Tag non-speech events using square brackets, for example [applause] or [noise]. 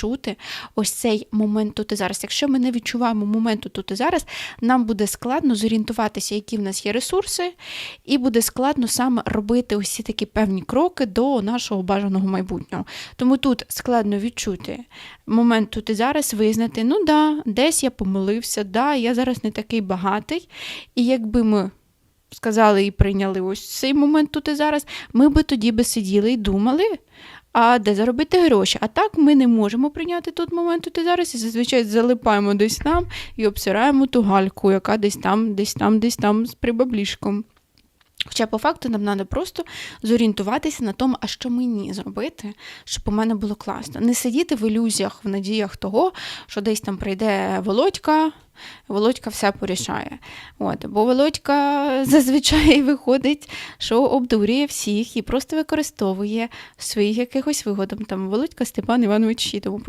відчути ось цей момент тут і зараз. Якщо ми не відчуваємо моменту тут і зараз, нам буде складно зорієнтуватися, які в нас є ресурси, і буде складно саме робити ці такі певні кроки до нашого бажаного майбутнього. Тому тут складно відчути момент тут і зараз, визнати, ну да, десь я помилився, да, я зараз не такий багатий. І якби ми сказали і прийняли ось цей момент тут і зараз, ми би тоді би сиділи і думали, а де заробити гроші. А так ми не можемо прийняти тут момент тут і зараз, і зазвичай залипаємо десь там і обсираємо ту гальку, яка десь там, десь там, десь там з прибаблішком. Хоча по факту нам треба просто зорієнтуватися на тому, а що мені зробити, щоб у мене було класно. Не сидіти в ілюзіях, в надіях того, що десь там прийде Володька, Володька все порішає. От, бо Володька [laughs] зазвичай виходить, що обдурює всіх і просто використовує своїх якихось вигодах. Там Володька Степан Іванович і тому